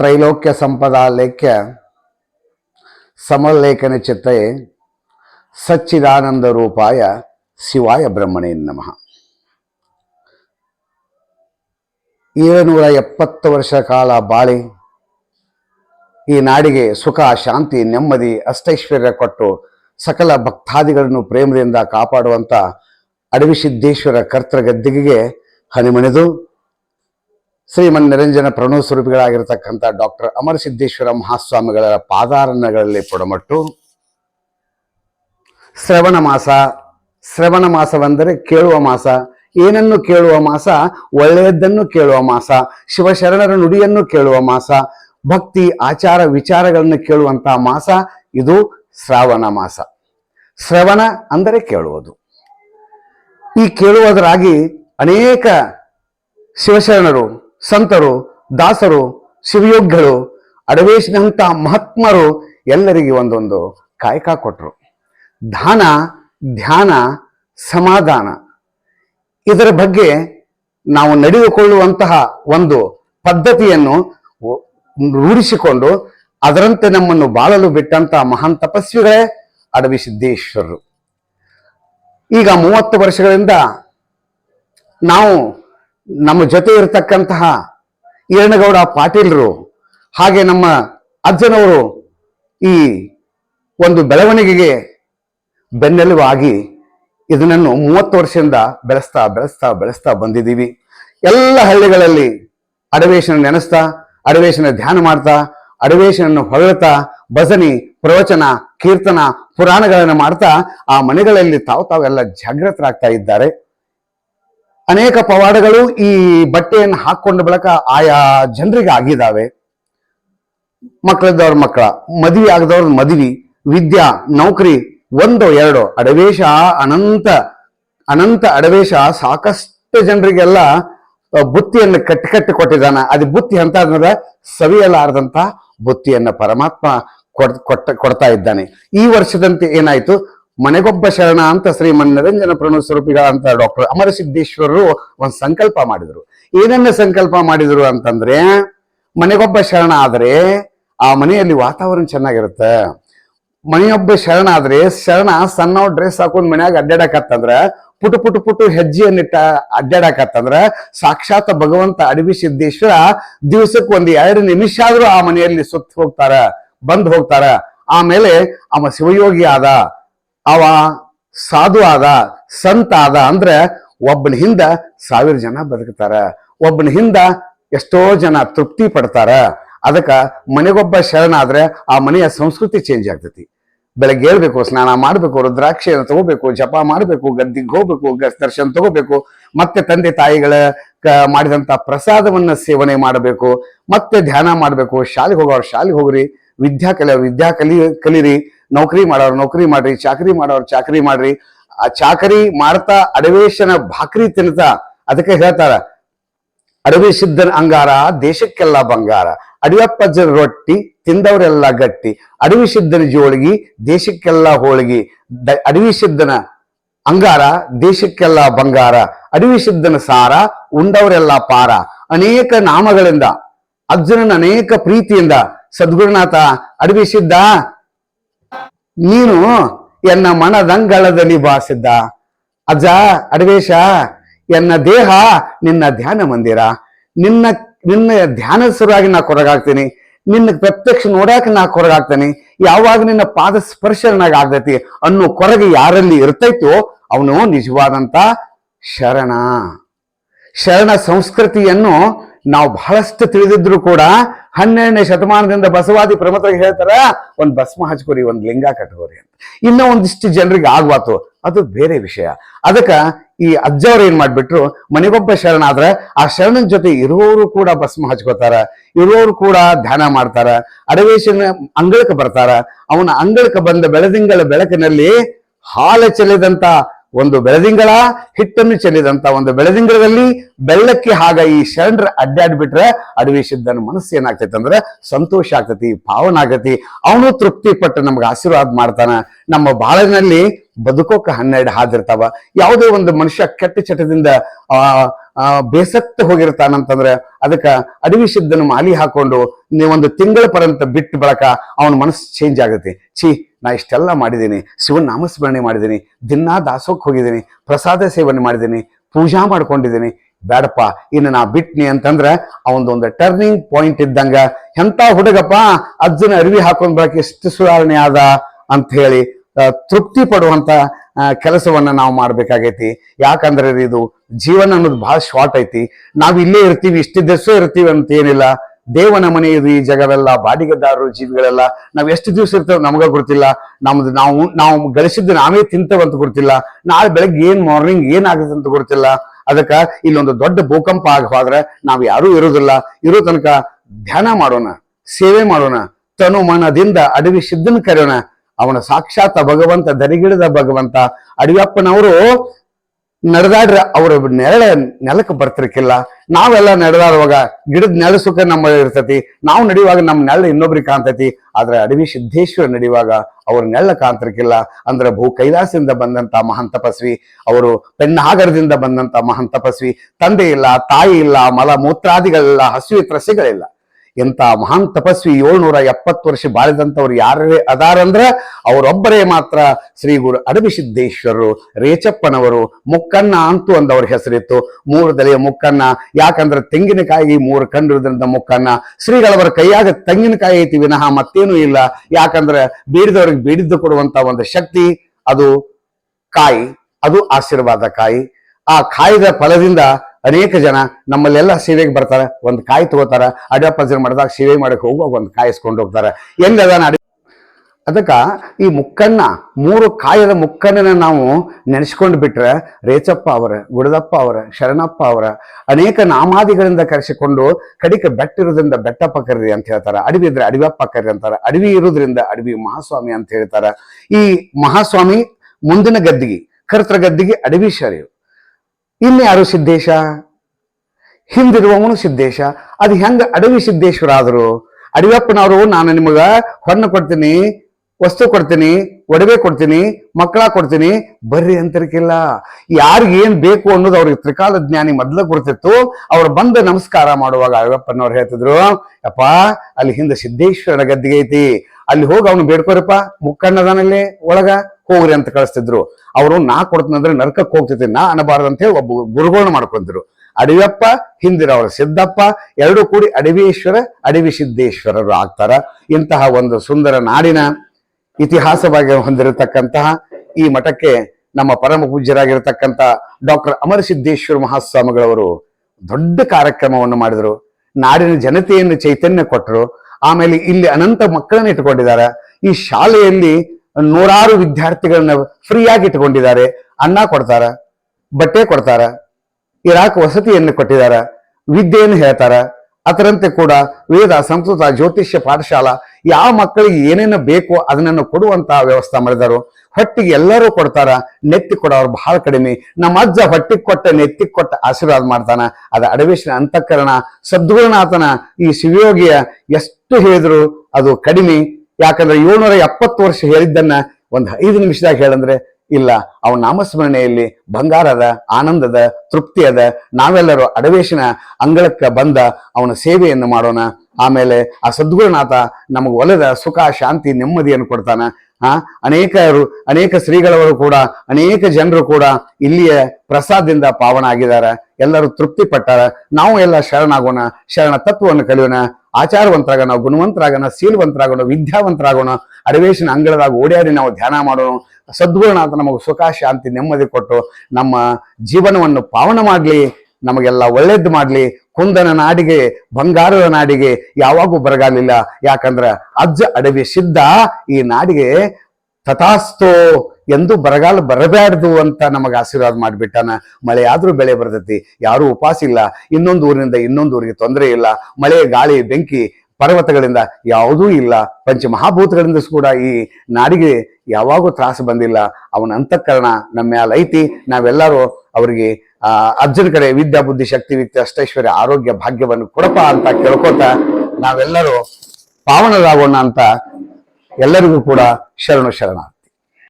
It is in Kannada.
ತ್ರೈಲೋಕ್ಯ ಸಂಪದಾ ಲೇಖ್ಯ ಸಮಲೇಖನ ಚಿತ್ತಯೇ ಸಚ್ಚಿದಾನಂದ ರೂಪಾಯ ಶಿವಾಯ ಬ್ರಹ್ಮಣೇ ನಮಃ. ಏಳುನೂರ ಎಪ್ಪತ್ತು ವರ್ಷ ಕಾಲ ಬಾಳಿ, ಈ ನಾಡಿಗೆ ಸುಖ, ಶಾಂತಿ, ನೆಮ್ಮದಿ, ಅಷ್ಟೈಶ್ವರ್ಯ ಕೊಟ್ಟು ಸಕಲ ಭಕ್ತಾದಿಗಳನ್ನು ಪ್ರೇಮದಿಂದ ಕಾಪಾಡುವಂತ ಅಡವಿ ಸಿದ್ದೇಶ್ವರ ಕರ್ತೃ ಗದ್ದಿಗೆಗೆ ಹನಿಮಣಿದು ಶ್ರೀಮನ್ ನಿರಂಜನ ಪ್ರಣವ ಸ್ವರೂಪಿಗಳಾಗಿರ್ತಕ್ಕಂಥ ಡಾಕ್ಟರ್ ಅಮರ ಸಿದ್ದೇಶ್ವರ ಮಹಾಸ್ವಾಮಿಗಳ ಪಾದಾರಣ್ಯಗಳಲ್ಲಿ ಪುಡಮಟ್ಟು. ಶ್ರವಣ ಮಾಸ, ಶ್ರವಣ ಮಾಸವೆಂದರೆ ಕೇಳುವ ಮಾಸ, ಏನನ್ನು ಕೇಳುವ ಮಾಸ ಒಳ್ಳೆಯದನ್ನು ಕೇಳುವ ಮಾಸ, ಶಿವಶರಣರ ನುಡಿಯನ್ನು ಕೇಳುವ ಮಾಸ, ಭಕ್ತಿ, ಆಚಾರ, ವಿಚಾರಗಳನ್ನು ಕೇಳುವಂತಹ ಮಾಸ, ಇದು ಶ್ರಾವಣ ಮಾಸ. ಶ್ರವಣ ಅಂದರೆ ಕೇಳುವುದು. ಈ ಕೇಳುವುದರಾಗಿ ಅನೇಕ ಶಿವಶರಣರು ಸಂತರು, ದಾಸರು, ಶಿವಯೋಗ್ಯರು, ಅಡವೇಶಿನಂಥ ಮಹಾತ್ಮರು ಎಲ್ಲರಿಗೆ ಒಂದೊಂದು ಕಾಯಕ ಕೊಟ್ಟರು ದಾನ, ಧ್ಯಾನ, ಸಮಾಧಾನ. ಇದರ ಬಗ್ಗೆ ನಾವು ನಡೆದುಕೊಳ್ಳುವಂತಹ ಒಂದು ಪದ್ಧತಿಯನ್ನು ರೂಢಿಸಿಕೊಂಡು ಅದರಂತೆ ನಮ್ಮನ್ನು ಬಾಳಲು ಬಿಟ್ಟಂತಹ ಮಹಾನ್ ತಪಸ್ವಿಗಳೇ ಅಡವಿ ಸಿದ್ದೇಶ್ವರರು ಈಗ ಮೂವತ್ತು ವರ್ಷಗಳಿಂದ ನಾವು ನಮ್ಮ ಜೊತೆ ಇರತಕ್ಕಂತಹ ಈರಣಗೌಡ ಪಾಟೀಲ್ರು, ಹಾಗೆ ನಮ್ಮ ಅಜ್ಜನವರು ಈ ಒಂದು ಬೆಳವಣಿಗೆಗೆ ಬೆನ್ನೆಲುಬು ಆಗಿ ಇದನ್ನು ಮೂವತ್ತು ವರ್ಷದಿಂದ ಬೆಳೆಸ್ತಾ ಬೆಳೆಸ್ತಾ ಬೆಳೆಸ್ತಾ ಬಂದಿದ್ದೀವಿ. ಎಲ್ಲ ಹಳ್ಳಿಗಳಲ್ಲಿ ಅಡವೇಶನ ನೆನೆಸ್ತಾ, ಅಡವೇಶನ ಧ್ಯಾನ ಮಾಡ್ತಾ, ಅಡವೇಶನನ್ನು ಹೊಗಳ್ತಾ ಭಜನಿ, ಪ್ರವಚನ, ಕೀರ್ತನ, ಪುರಾಣಗಳನ್ನು ಮಾಡ್ತಾ ಆ ಮನೆಗಳಲ್ಲಿ ತಾವು ತಾವೆಲ್ಲ ಜಾಗೃತರಾಗ್ತಾ ಇದ್ದಾರೆ. ಅನೇಕ ಪವಾಡಗಳು ಈ ಬಟ್ಟೆಯನ್ನು ಹಾಕೊಂಡ ಬಳಕ ಆಯಾ ಜನರಿಗೆ ಆಗಿದ್ದಾವೆ ಮಕ್ಕಳಿದ್ದವ್ರ ಮಕ್ಕಳ, ಮದುವೆ ಆಗದವ್ರ ಮದುವೆ, ವಿದ್ಯಾ, ನೌಕರಿ, ಒಂದು, ಎರಡು, ಅಡವೇಶ, ಅನಂತ ಅನಂತ ಅಡವೇಶ ಸಾಕಷ್ಟು ಜನರಿಗೆಲ್ಲ ಬುತ್ತಿಯನ್ನು ಕಟ್ಟಿ ಕಟ್ಟಿ ಕೊಟ್ಟಿದ್ದಾನ. ಅದು ಬುತ್ತಿ ಅಂತ ಅಂದ್ರೆ ಸವಿಯಲಾರದಂತ ಬುತ್ತಿಯನ್ನು ಪರಮಾತ್ಮ ಕೊಡ್, ಕೊಟ್ಟ, ಕೊಡ್ತಾ ಇದ್ದಾನೆ. ಈ ವರ್ಷದಂತೆ ಏನಾಯ್ತು? ಮನೆಗೊಬ್ಬ ಶರಣ ಅಂತ ಶ್ರೀ ನಿರಂಜನ ಪ್ರಣವ ಸ್ವರೂಪಿಗಳಂತ ಡಾಕ್ಟರ್ ಅಮರಸಿದ್ದೇಶ್ವರರು ಒಂದು ಸಂಕಲ್ಪ ಮಾಡಿದರು. ಏನನ್ನ ಸಂಕಲ್ಪ ಮಾಡಿದರು ಅಂತಂದ್ರೆ, ಮನೆಗೊಬ್ಬ ಶರಣ ಆದ್ರೆ ಆ ಮನೆಯಲ್ಲಿ ವಾತಾವರಣ ಚೆನ್ನಾಗಿರುತ್ತೆ. ಮನೆಯೊಬ್ಬ ಶರಣ ಆದ್ರೆ ಶರಣ ಸಣ್ಣ ಡ್ರೆಸ್ ಹಾಕೊಂಡ್ ಮನ್ಯಾಗ ಅಡ್ಡಾಡಕತ್ತಂದ್ರ, ಪುಟು ಪುಟು ಪುಟು ಹೆಜ್ಜೆಯನ್ನಿಟ್ಟ ಅಡ್ಡಾಡಕತ್ತಂದ್ರ, ಸಾಕ್ಷಾತ್ ಭಗವಂತ ಅಡವಿ ಸಿದ್ದೇಶ್ವರ ದಿವಸಕ್ಕೆ ಒಂದ್ ಎರಡು ನಿಮಿಷ ಆದ್ರೂ ಆ ಮನೆಯಲ್ಲಿ ಸುತ್ತ ಹೋಗ್ತಾರ, ಬಂದ್ ಹೋಗ್ತಾರ. ಆಮೇಲೆ ಅವ ಶಿವಯೋಗಿ ಆದ. ಅವ ಸಾಧು ಆದ, ಸಂತ ಆದ ಅಂದ್ರೆ ಒಬ್ಬನ ಹಿಂದ ಸಾವಿರ ಜನ ಬದುಕ್ತಾರ. ಒಬ್ಬನ ಹಿಂದ ಎಷ್ಟೋ ಜನ ತೃಪ್ತಿ ಪಡ್ತಾರ. ಅದಕ್ಕ ಮನೆಗೊಬ್ಬ ಶರಣ ಆದ್ರೆ ಆ ಮನೆಯ ಸಂಸ್ಕೃತಿ ಚೇಂಜ್ ಆಗ್ತೈತಿ. ಬೆಳಗ್ಗೆ ಹೇಳ್ಬೇಕು ಸ್ನಾನ ಮಾಡ್ಬೇಕು, ರುದ್ರಾಕ್ಷಿಯನ್ನು ತಗೋಬೇಕು, ಜಪ ಮಾಡಬೇಕು, ಗದ್ದಿಗೆ ಹೋಗ್ಬೇಕು ದರ್ಶನ ತಗೋಬೇಕು, ಮತ್ತೆ ತಂದೆ ತಾಯಿಗಳ ಮಾಡಿದಂತ ಪ್ರಸಾದವನ್ನ ಸೇವನೆ ಮಾಡಬೇಕು, ಮತ್ತೆ ಧ್ಯಾನ ಮಾಡ್ಬೇಕು, ಶಾಲೆಗೆ ಹೋಗೋರು ಶಾಲೆಗೆ ಹೋಗ್ರಿ ವಿದ್ಯಾ ಕಲಿಯ ವಿದ್ಯಾ ಕಲಿ, ಕಲಿರಿ. ನೌಕರಿ ಮಾಡೋರು ನೌಕರಿ ಮಾಡ್ರಿ, ಚಾಕರಿ ಮಾಡೋರು ಚಾಕರಿ ಮಾಡ್ರಿ. ಆ ಚಾಕರಿ ಮಾಡ್ತಾ ಅಡವೇಶನ ಭಾಕರಿ ತಿನ್ತಾ ಅದಕ್ಕೆ ಹೇಳ್ತಾರ, ಅಡವಿ ಸಿದ್ಧನ ಅಂಗಾರ, ದೇಶಕ್ಕೆಲ್ಲ ಬಂಗಾರ. ಅಡವಪ್ಪಜ್ಜನ ರೊಟ್ಟಿ, ತಿಂದವರೆಲ್ಲ ಗಟ್ಟಿ. ಅಡವಿ ಸಿದ್ಧನ ಜೋಳಿಗಿ, ದೇಶಕ್ಕೆಲ್ಲ ಹೋಳಿಗಿ. ಅಡವಿ ಸಿದ್ಧನ ಅಂಗಾರ, ದೇಶಕ್ಕೆಲ್ಲ ಬಂಗಾರ. ಅಡವಿ ಸಿದ್ಧನ ಸಾರ, ಉಂಡವರೆಲ್ಲ ಪಾರ. ಅನೇಕ ನಾಮಗಳಿಂದ, ಅರ್ಜುನನ ಅನೇಕ ಪ್ರೀತಿಯಿಂದ ಸದ್ಗುರುನಾಥ, ಅಡವಿ ನೀನು ಎನ್ನ ಮನದಂಗಳದಲ್ಲಿ ಬಾಸಿದ್ದ ಅಜ್ಜ, ಅಡವೇಶ, ಎನ್ನ ದೇಹ ನಿನ್ನ ಧ್ಯಾನ ಮಂದಿರ. ನಿನ್ನ ನಿನ್ನ ಧ್ಯಾನ ಸಲುವಾಗಿ ನಾ ಕೊರಗಾಗ್ತೀನಿ. ನಿನ್ನ ಪ್ರತ್ಯಕ್ಷ ನೋಡಾಕ ನಾ ಕೊರಗಾಗ್ತೇನೆ. ಯಾವಾಗ ನಿನ್ನ ಪಾದ ಸ್ಪರ್ಶ ನನಗೆ ಆಗ್ತೈತಿ ಅನ್ನೋ ಕೊರಗೆ ಯಾರಲ್ಲಿ ಇರ್ತೈತೋ ಅವನು ನಿಜವಾದಂತ ಶರಣ. ಶರಣ ಸಂಸ್ಕೃತಿಯನ್ನು ನಾವು ಬಹಳಷ್ಟು ತಿಳಿದಿದ್ರು ಕೂಡ ಹನ್ನೆರಡನೇ ಶತಮಾನದಿಂದ ಬಸವಾದಿ ಪ್ರಮತರಿಗೆ ಹೇಳ್ತಾರ, ಒಂದ್ ಭಸ್ಮ ಹಚ್ಕೋರಿ, ಒಂದ್ ಲಿಂಗ ಕಟ್ಕೋರಿ ಅಂತ. ಇನ್ನ ಒಂದಿಷ್ಟು ಜನರಿಗೆ ಆಗ್ವಾತು. ಅದು ಬೇರೆ ವಿಷಯ. ಅದಕ್ಕ ಈ ಅಜ್ಜವ್ರು ಏನ್ ಮಾಡ್ಬಿಟ್ರು ಮನೆಗೊಬ್ಬ ಶರಣ ಆದ್ರೆ ಆ ಶರಣನ ಜೊತೆ ಇರುವವರು ಕೂಡ ಭಸ್ಮ ಹಚ್ಕೋತಾರ. ಇರುವವರು ಕೂಡ ಧ್ಯಾನ ಮಾಡ್ತಾರ. ಅಡವೇಶನ ಅಂಗಳಕ್ಕೆ ಬರ್ತಾರ. ಅವನ ಅಂಗಳಕ್ಕೆ ಬಂದ ಬೆಳದಿಂಗಳ ಬೆಳಕಿನಲ್ಲಿ ಹಾಲ ಚೆಲ್ಲಿದಂತ ಒಂದು ಬೆಳದಿಂಗಳ ಹಿಟ್ಟನ್ನು ಚೆಲ್ಲಿದಂತ ಒಂದು ಬೆಳದಿಂಗಳದಲ್ಲಿ ಬೆಳ್ಳಕ್ಕೆ ಹಾಗ ಈ ಶರಣರ ಅಡ್ಡಾಡ್ಬಿಟ್ರೆ ಅಡವಿ ಸಿದ್ಧನ ಮನಸ್ಸು ಏನಾಗ್ತೈತೆ ಅಂದ್ರೆ ಸಂತೋಷ ಆಗ್ತತಿ ಪಾವನ ಆಗತಿ ಅವನು ತೃಪ್ತಿ ಪಟ್ಟು ನಮ್ಗೆ ಆಶೀರ್ವಾದ ಮಾಡ್ತಾನ. ನಮ್ಮ ಬಾಳಿನಲ್ಲಿ ಬದುಕೋಕೆ ಹನ್ನೆರಡು ಹಾದಿರ್ತಾವ. ಯಾವುದೇ ಒಂದು ಮನುಷ್ಯ ಕೆಟ್ಟ ಚಟದಿಂದ ಆ, ಬೇಸತ್ತು ಹೋಗಿರ್ತಾನಂತಂದ್ರೆ ಅದಕ್ಕ ಅಡವಿ ಸಿದ್ದನ ಮಾಲಿ ಹಾಕೊಂಡು ನೀವೊಂದು ತಿಂಗಳ ಪರ್ಯಂತ ಬಿಟ್ಟು ಬಳಕ ಅವನ ಮನಸ್ಸು ಚೇಂಜ್ ಆಗುತ್ತೆ. ಛೀ, ನಾ ಇಷ್ಟೆಲ್ಲ ಮಾಡಿದ್ದೀನಿ. ಶಿವನ ನಾಮಸ್ಮರಣೆ ಮಾಡಿದ್ದೀನಿ. ದಿನಾ ದಾಸೋಕ್ ಹೋಗಿದ್ದೀನಿ. ಪ್ರಸಾದ ಸೇವನೆ ಮಾಡಿದ್ದೀನಿ. ಪೂಜಾ ಮಾಡ್ಕೊಂಡಿದ್ದೀನಿ. ಬೇಡಪ್ಪ ಇನ್ನು ನಾ ಬಿಟ್ನಿ ಅಂತಂದ್ರೆ ಅವನದೊಂದು ಟರ್ನಿಂಗ್ ಪಾಯಿಂಟ್ ಇದ್ದಂಗ, ಎಂತ ಹುಡುಗಪ್ಪ, ಅಜ್ಜನ ಅರಿವಿ ಹಾಕೊಂಡ್ ಬಳಕೆ ಎಷ್ಟು ಸುಧಾರಣೆ ಆದ? ಅಂತ ಹೇಳಿ ತೃಪ್ತಿ ಪಡುವಂತ ಕೆಲಸವನ್ನ ನಾವು ಮಾಡ್ಬೇಕಾಗೈತಿ. ಯಾಕಂದ್ರೆ ಇದು ಜೀವನ ಅನ್ನೋದು ಬಹಳ ಶಾರ್ಟ್ ಐತಿ. ನಾವ್ ಇಲ್ಲೇ ಇರ್ತೀವಿ ಇಷ್ಟಿದ್ದಷ್ಟೇ ಇರ್ತೀವಿ ಅಂತ ಏನಿಲ್ಲ. ದೇವನ ಮನೆ ಇದು ಈ ಜಗವೆಲ್ಲ, ಬಾಡಿಗೆದಾರರು, ಜೀವಿಗಳೆಲ್ಲ, ನಾವ್ ಎಷ್ಟು ದಿವಸ ಇರ್ತೇವೆ ನಮಗ ಗೊತ್ತಿಲ್ಲ. ನಮ್ದು ನಾವು ನಾವು ಗಳಿಸಿದ್ದು ನಾವೇ ತಿಂತೇವೆ ಅಂತ ಗೊತ್ತಿಲ್ಲ. ನಾಳೆ ಬೆಳಗ್ಗೆ ಏನ್ ಮಾರ್ನಿಂಗ್ ಏನಾಗುತ್ತೆ ಅಂತ ಗೊತ್ತಿಲ್ಲ. ಅದಕ್ಕ ಇಲ್ಲೊಂದು ದೊಡ್ಡ ಭೂಕಂಪ ಆಗ ಹೋದ್ರೆ ನಾವ್ ಯಾರೂ ಇರೋದಿಲ್ಲ. ಇರೋ ತನಕ ಧ್ಯಾನ ಮಾಡೋಣ, ಸೇವೆ ಮಾಡೋಣ, ತನು ಮನದಿಂದ ಅಡವಿ ಸಿದ್ಧನ ಕರೆಯೋಣ. ಅವನ ಸಾಕ್ಷಾತ್ ಭಗವಂತ, ದರಿಗಿಡದ ಭಗವಂತ ಅಡಿಯಪ್ಪನವರು ನಡೆದಾಡ್ರ ಅವ್ರ ನೆರಳ ನೆಲಕ್ಕೆ ಬರ್ತಿರ್ಕಿಲ್ಲ. ನಾವೆಲ್ಲ ನಡೆದಾಡುವಾಗ ಗಿಡದ ನೆಲ ಸುಖ ನಮ್ಮ ಇರ್ತತಿ. ನಾವು ನಡೆಯುವಾಗ ನಮ್ಮ ನೆರಳು ಇನ್ನೊಬ್ರಿಗೆ ಕಾಣ್ತೈತಿ. ಆದ್ರೆ ಅಡವಿ ಸಿದ್ದೇಶ್ವರ ನಡೆಯುವಾಗ ಅವ್ರ ನೆಲ್ಲ ಕಾಣ್ತಿರ್ಕಿಲ್ಲ. ಅಂದ್ರೆ ಭೂ ಕೈಲಾಸದಿಂದ ಬಂದಂತ ಮಹಾನ್ ಅವರು ಪೆಣ್ಣಾಗರದಿಂದ ಬಂದಂತ ಮಹಾನ್ ತಪಸ್ವಿ, ತಂದೆ ಇಲ್ಲ, ತಾಯಿ ಇಲ್ಲ, ಮಲ ಮೂತ್ರಾದಿಗಳಿಲ್ಲ ಹಸಿವೆ ತ್ರಸೆಗಳಿಲ್ಲ. ಎಂತ ಮಹಾನ್ ತಪಸ್ವಿ ಏಳ್ನೂರ ಎಪ್ಪತ್ತು ವರ್ಷ ಬಾಳಿದಂಥವ್ರು ಯಾರೇ ಅದಾರಂದ್ರೆ ಅವರೊಬ್ಬರೇ ಮಾತ್ರ ಶ್ರೀ ಗುರು ಅಡವಿಸಿದ್ದೇಶ್ವರರು ರೇಚಪ್ಪನವರು. ಮುಕ್ಕಣ್ಣ ಅಂತೂ ಅಂದವ್ರ ಹೆಸರಿತ್ತು. ಮೂರು ದಲೆಯ ಮುಕ್ಕಣ್ಣ. ಯಾಕಂದ್ರೆ ತೆಂಗಿನಕಾಯಿ ಮೂರು ಕಂಡಿರೋದ್ರಿಂದ ಮುಕ್ಕಣ್ಣ. ಶ್ರೀಗಳವರ ಕೈಯಾಗ ತೆಂಗಿನಕಾಯಿ ಐತಿ ವಿನಃ ಮತ್ತೇನೂ ಇಲ್ಲ. ಯಾಕಂದ್ರೆ ಬೀಡಿದವ್ರಿಗೆ ಬೀಡಿದ್ದು ಕೊಡುವಂತ ಒಂದು ಶಕ್ತಿ ಅದು ಕಾಯಿ. ಅದು ಆಶೀರ್ವಾದ ಕಾಯಿ. ಆ ಕಾಯಿದ ಫಲದಿಂದ ಅನೇಕ ಜನ ನಮ್ಮಲ್ಲೆಲ್ಲ ಸೇವೆಗೆ ಬರ್ತಾರೆ, ಒಂದು ಕಾಯಿ ತಗೋತಾರ ಅಡ್ಯಪ್ಪಜನ ಮಾಡಿದಾಗ ಸೇವೆ ಮಾಡಕ್ಕೆ ಹೋಗುವಾಗ ಒಂದು ಕಾಯಿಸ್ಕೊಂಡು ಹೋಗ್ತಾರೆ. ಹೆಂಗದಾನ ಅಡಿ ಅದಕ್ಕ ಈ ಮುಕ್ಕಣ್ಣ, ಮೂರು ಕಾಯದ ಮುಕ್ಕಣ್ಣನ ನಾವು ನೆನೆಸ್ಕೊಂಡು ಬಿಟ್ರೆ ರೇಚಪ್ಪ ಅವರ, ಗುಡದಪ್ಪ ಅವರ, ಶರಣಪ್ಪ ಅವರ ಅನೇಕ ನಾಮಾದಿಗಳಿಂದ ಕರೆಸಿಕೊಂಡು ಕಡಿಕ ಬೆಟ್ಟ ಇರೋದ್ರಿಂದ ಬೆಟ್ಟಪ್ಪ ಕರ್ರಿ ಅಂತ ಹೇಳ್ತಾರೆ. ಅಡವಿ ಇದ್ರೆ ಅಡವಿಯಪ್ಪ ಕರ್ರಿ ಅಂತಾರೆ. ಅಡವಿ ಇರೋದ್ರಿಂದ ಅಡವಿ ಮಹಾಸ್ವಾಮಿ ಅಂತ ಹೇಳ್ತಾರೆ. ಈ ಮಹಾಸ್ವಾಮಿ ಮುಂದಿನ ಗದ್ದಿಗೆ, ಕರ್ತೃ ಗದ್ದಿಗೆ ಅಡವಿ ಶರಿ ಇನ್ನು ಯಾರು ಸಿದ್ದೇಶ? ಹಿಂದಿರುವವನು ಸಿದ್ದೇಶ. ಅದು ಹೆಂಗ ಅಡವಿ ಸಿದ್ದೇಶ್ವರ ಆದರು ಅಡಿವಪ್ಪನವರು ನಾನು ನಿಮಗ ಹೊಣ್ಣು ಕೊಡ್ತೀನಿ, ವಸ್ತು ಕೊಡ್ತೀನಿ, ಒಡವೆ ಕೊಡ್ತೀನಿ, ಮಕ್ಕಳ ಕೊಡ್ತೀನಿ. ಬರ್ರಿ ಅಂತಿರ್ಕಿಲ್ಲ ಯಾರಿಗೇನ್ ಬೇಕು ಅನ್ನೋದು ಅವ್ರಿಗೆ ತ್ರಿಕಾಲ ಜ್ಞಾನಿ ಮೊದ್ಲ ಗೊತ್ತಿತ್ತು ಅವ್ರು ಬಂದು ನಮಸ್ಕಾರ ಮಾಡುವಾಗ ಅಡಿವಪ್ಪನವ್ರು ಹೇಳ್ತಿದ್ರು ಅಪ್ಪ ಅಲ್ಲಿ ಹಿಂದೆ ಸಿದ್ದೇಶ್ವರ ಗದ್ದಿಗೆ ಐತಿ ಅಲ್ಲಿ ಹೋಗಿ ಅವ್ನು ಬೇಡ್ಕೋರಪ್ಪ, ಮುಕ್ಕಣ್ಣದಾನಲ್ಲಿ ಒಳಗ. ಹೋಗ್ರಿ ಅಂತ ಕಳಿಸ್ತಿದ್ರು. ಅವರು ನಾ ಕೊಡ್ತೀನಂದ್ರೆ ನರ್ಕಕ್ಕೆ ಹೋಗ್ತೈತಿ ನಾ ಅನ್ನಬಾರದು ಅಂತ ಹೇಳಿ ಒಬ್ಬ ಗುರುಗಳನ್ನ ಮಾಡ್ಕೊಂತಿದ್ರು. ಅಡವಿಯಪ್ಪ ಹಿಂದಿರವರ ಸಿದ್ದಪ್ಪ, ಎರಡು ಕೂಡಿ ಅಡವೀಶ್ವರ ಅಡವಿ ಸಿದ್ದೇಶ್ವರರು ಆಗ್ತಾರ. ಇಂತಹ ಒಂದು ಸುಂದರ ನಾಡಿನ ಇತಿಹಾಸವಾಗಿ ಹೊಂದಿರತಕ್ಕಂತಹ ಈ ಮಠಕ್ಕೆ ನಮ್ಮ ಪರಮ ಪೂಜ್ಯರಾಗಿರತಕ್ಕಂಥ ಡಾಕ್ಟರ್ ಅಮರಸಿದ್ದೇಶ್ವರ ಮಹಾಸ್ವಾಮಿಗಳವರು ದೊಡ್ಡ ಕಾರ್ಯಕ್ರಮವನ್ನು ಮಾಡಿದರು. ನಾಡಿನ ಜನತೆಯನ್ನು ಚೈತನ್ಯ ಕೊಟ್ಟರು. ಆಮೇಲೆ ಇಲ್ಲಿ ಅನಂತ ಮಕ್ಕಳನ್ನ ಇಟ್ಟುಕೊಂಡಿದ್ದಾರೆ. ಈ ಶಾಲೆಯಲ್ಲಿ ನೂರಾರು ವಿದ್ಯಾರ್ಥಿಗಳನ್ನ ಫ್ರೀಯಾಗಿ ಇಟ್ಕೊಂಡಿದ್ದಾರೆ. ಅನ್ನ ಕೊಡ್ತಾರ, ಬಟ್ಟೆ ಕೊಡ್ತಾರ, ಇರಾಕ್ ವಸತಿಯನ್ನು ಕೊಟ್ಟಿದ್ದಾರೆ ವಿದ್ಯೆಯನ್ನು ಹೇಳ್ತಾರ. ಅದರಂತೆ ಕೂಡ ವೇದ, ಸಂಸ್ಕೃತ, ಜ್ಯೋತಿಷ್ಯ ಪಾಠಶಾಲಾ ಯಾವ ಮಕ್ಕಳಿಗೆ ಏನೇನು ಬೇಕೋ ಅದನ್ನು ಕೊಡುವಂತಹ ವ್ಯವಸ್ಥೆ ಮಾಡಿದರು. ಹೊಟ್ಟಿಗೆ ಎಲ್ಲರೂ ಕೊಡ್ತಾರ, ನೆತ್ತಿ ಕೊಡೋರು ಬಹಳ ಕಡಿಮೆ. ನಮ್ಮ ಅಜ್ಜ ಹೊಟ್ಟಿಗೆ ಕೊಟ್ಟ, ನೆತ್ತಿ ಕೊಟ್ಟ ಆಶೀರ್ವಾದ ಮಾಡ್ತಾನ. ಅದ ಅಡವೇಶನ ಅಂತಃಕರಣ, ಸದ್ಗುರುನಾಥನ ಈ ಶಿವಯೋಗಿಯ ಎಷ್ಟು ಹೇಳಿದ್ರು ಅದು ಕಡಿಮೆ. ಯಾಕಂದ್ರೆ ಏಳ್ನೂರ ಎಪ್ಪತ್ತು ವರ್ಷ ಹೇಳಿದ್ದನ್ನ ಒಂದು ಐದು ನಿಮಿಷದಾಗ ಹೇಳಂದ್ರೆ, ಇಲ್ಲ ಅವನ ನಾಮಸ್ಮರಣೆಯಲ್ಲಿ ಬಂಗಾರದ, ಆನಂದದ ತೃಪ್ತಿ ಅದ ನಾವೆಲ್ಲರೂ ಅಡವೇಶನ ಅಂಗಳಕ್ಕೆ ಬಂದ ಅವನ ಸೇವೆಯನ್ನು ಮಾಡೋಣ. ಆಮೇಲೆ ಆ ಸದ್ಗುರುನಾಥ ನಮಗೆ ಒಲೆದ, ಸುಖ, ಶಾಂತಿ, ನೆಮ್ಮದಿಯನ್ನು ಕೊಡ್ತಾನ. ಆ ಅನೇಕರು ಅನೇಕ ಶ್ರೀಗಳವರು ಕೂಡ, ಅನೇಕ ಜನರು ಕೂಡ ಇಲ್ಲಿಯ ಪ್ರಸಾದದಿಂದ ಪಾವನ ಆಗಿದ್ದಾರೆ. ಎಲ್ಲರೂ ತೃಪ್ತಿ ಪಟ್ಟಾರ ನಾವು ಎಲ್ಲ ಶರಣಾಗೋಣ, ಶರಣ ತತ್ವವನ್ನು ಕಲಿಯೋಣ. ಆಚಾರವಂತರಾಗೋಣ ಗುಣವಂತರಾಗೋಣ, ಶೀಲವಂತರಾಗೋಣ, ವಿದ್ಯಾವಂತರಾಗೋಣ, ಅರಿವೇಶನ ಅಂಗಳದಾಗ ಓಡಾಡಿ ನಾವು ಧ್ಯಾನ ಮಾಡೋಣ ಸದ್ಗುರುನಾಥ ನಮಗೆ ಸುಖ, ಶಾಂತಿ, ನೆಮ್ಮದಿ ಕೊಟ್ಟು ನಮ್ಮ ಜೀವನವನ್ನು ಪಾವನ ಮಾಡಲಿ, ನಮಗೆಲ್ಲ ಒಳ್ಳೇದು ಮಾಡಲಿ, ಕುಂದನ ನಾಡಿಗೆ, ಬಂಗಾರದ ನಾಡಿಗೆ ಯಾವಾಗೂ ಬರಗಾಲಿಲ್ಲ. ಯಾಕಂದ್ರ ಅಜ್ಜ ಅಡವಿ ಸಿದ್ಧ, ಈ ನಾಡಿಗೆ ತಥಾಸ್ತೋ. ಎಂದು ಬರಗಾಲ ಬರಬ್ಯಾಡ್ದು ಅಂತ ನಮಗೆ ಆಶೀರ್ವಾದ ಮಾಡಿಬಿಟ್ಟಾನ. ಮಳೆ ಆದ್ರೂ ಬೆಳೆ ಬರ್ತೈತಿ, ಯಾರು ಉಪವಾಸ ಇಲ್ಲ, ಇನ್ನೊಂದು ಊರಿನಿಂದ ಇನ್ನೊಂದು ಊರಿಗೆ ತೊಂದರೆ ಇಲ್ಲ, ಮಳೆ, ಗಾಳಿ, ಬೆಂಕಿ, ಪರ್ವತಗಳಿಂದ ಯಾವುದೂ ಇಲ್ಲ. ಪಂಚಮಹಾಭೂತಗಳಿಂದ ಕೂಡ ಈ ನಾಡಿಗೆ ಯಾವಾಗೂ ತ್ರಾಸ ಬಂದಿಲ್ಲ. ಅವನ ಅಂತಃಕರಣ ನಮ್ಮ ಮ್ಯಾಲ ಐತಿ. ನಾವೆಲ್ಲರೂ ಅವರಿಗೆ ಅರ್ಜುನ ಕಡೆ ವಿದ್ಯಾ, ಬುದ್ಧಿ, ಶಕ್ತಿ ವಿತ್ಯ ಅಷ್ಟೈಶ್ವರ್ಯ, ಆರೋಗ್ಯ, ಭಾಗ್ಯವನ್ನು ಕೊಡಪ ಅಂತ ಕೇಳ್ಕೊತ ನಾವೆಲ್ಲರೂ ಪಾವನರಾಗೋಣ ಅಂತ ಎಲ್ಲರಿಗೂ ಕೂಡ ಶರಣು ಶರಣ